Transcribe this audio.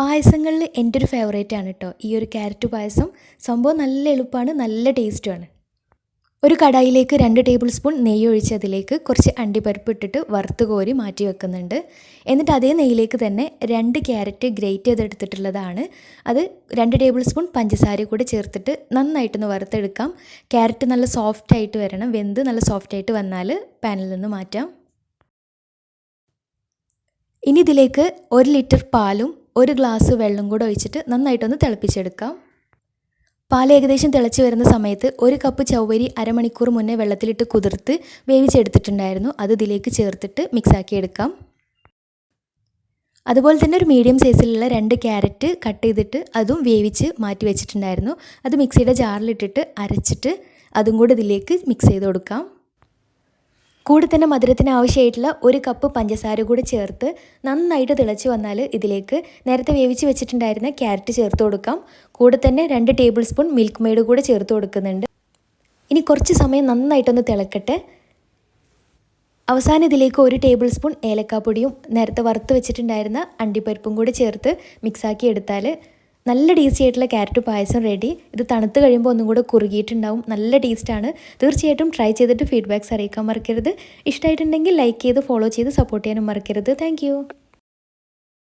പായസങ്ങളിൽ എന്റെ ഒരു ഫേവറേറ്റ് ആണ് കേട്ടോ ഈ ഒരു ക്യാരറ്റ് പായസം. സംഭവം നല്ല എളുപ്പമാണ് നല്ല ടേസ്റ്റുമാണ് ഒരു കടായിലേക്ക് രണ്ട് ടേബിൾ സ്പൂൺ നെയ്യ് ഒഴിച്ച് അതിലേക്ക് കുറച്ച് അണ്ടിപ്പരിപ്പ് ഇട്ടിട്ട് വറുത്ത് കോരി മാറ്റി വെക്കുന്നുണ്ട്. എന്നിട്ട് അതേ നെയ്യിലേക്ക് തന്നെ രണ്ട് ക്യാരറ്റ് ഗ്രേറ്റ് ചെയ്തെടുത്തിട്ടുള്ളതാണ്. അത് രണ്ട് ടേബിൾ സ്പൂൺ പഞ്ചസാര കൂടി ചേർത്തിട്ട് നന്നായിട്ടൊന്ന് വറുത്തെടുക്കാം. ക്യാരറ്റ് നല്ല സോഫ്റ്റ് ആയിട്ട് വരണം. വെന്ത് നല്ല സോഫ്റ്റ് ആയിട്ട് വന്നാൽ പാനിൽ നിന്ന് മാറ്റാം. ഇനി ഇതിലേക്ക് ഒരു ലിറ്റർ പാലും ഒരു ഗ്ലാസ് വെള്ളം കൂടെ ഒഴിച്ചിട്ട് നന്നായിട്ടൊന്ന് തിളപ്പിച്ചെടുക്കാം. പാൽ ഏകദേശം തിളച്ച് വരുന്ന സമയത്ത് ഒരു കപ്പ് ചവ്വരി അരമണിക്കൂർ മുന്നേ വെള്ളത്തിലിട്ട് കുതിർത്ത് വേവിച്ചെടുത്തിട്ടുണ്ടായിരുന്നു. അത് ഇതിലേക്ക് ചേർത്തിട്ട് മിക്സാക്കി എടുക്കാം അതുപോലെ തന്നെ ഒരു മീഡിയം സൈസിലുള്ള രണ്ട് ക്യാരറ്റ് കട്ട് ചെയ്തിട്ട് അതും വേവിച്ച് മാറ്റി വെച്ചിട്ടുണ്ടായിരുന്നു. അത് മിക്സിയുടെ ജാറിലിട്ടിട്ട് അരച്ചിട്ട് അതും കൂടെ ഇതിലേക്ക് മിക്സ് ചെയ്ത് കൊടുക്കാം. കൂടെ തന്നെ മധുരത്തിന് ആവശ്യമായിട്ടുള്ള ഒരു കപ്പ് പഞ്ചസാര കൂടി ചേർത്ത് നന്നായിട്ട് തിളച്ച് വന്നാൽ ഇതിലേക്ക് നേരത്തെ വേവിച്ച് വെച്ചിട്ടുണ്ടായിരുന്ന ക്യാരറ്റ് ചേർത്ത് കൊടുക്കാം. കൂടെ തന്നെ രണ്ട് ടേബിൾ സ്പൂൺ മിൽക്ക് മെയ്ഡ് കൂടെ ചേർത്ത് കൊടുക്കുന്നുണ്ട്. ഇനി കുറച്ച് സമയം നന്നായിട്ടൊന്ന് തിളക്കട്ടെ. അവസാനം ഇതിലേക്ക് ഒരു ടേബിൾ സ്പൂൺ ഏലക്കാപ്പൊടിയും നേരത്തെ വറുത്ത് വെച്ചിട്ടുണ്ടായിരുന്ന അണ്ടിപ്പരിപ്പും കൂടി ചേർത്ത് മിക്സാക്കി എടുത്താൽ നല്ല ടേസ്റ്റി ആയിട്ടുള്ള ക്യാരറ്റ് പായസം റെഡി ഇത് തണുത്ത് കഴിയുമ്പോൾ ഒന്നും കൂടെ കുറുകിയിട്ടുണ്ടാവും. നല്ല ടേസ്റ്റാണ് തീർച്ചയായിട്ടും ട്രൈ ചെയ്തിട്ട് ഫീഡ്ബാക്ക്സ് അറിയിക്കാൻ മറക്കരുത്. ഇഷ്ടമായിട്ടുണ്ടെങ്കിൽ ലൈക്ക് ചെയ്ത് ഫോളോ ചെയ്ത് സപ്പോർട്ട് ചെയ്യാനും മറക്കരുത്. താങ്ക്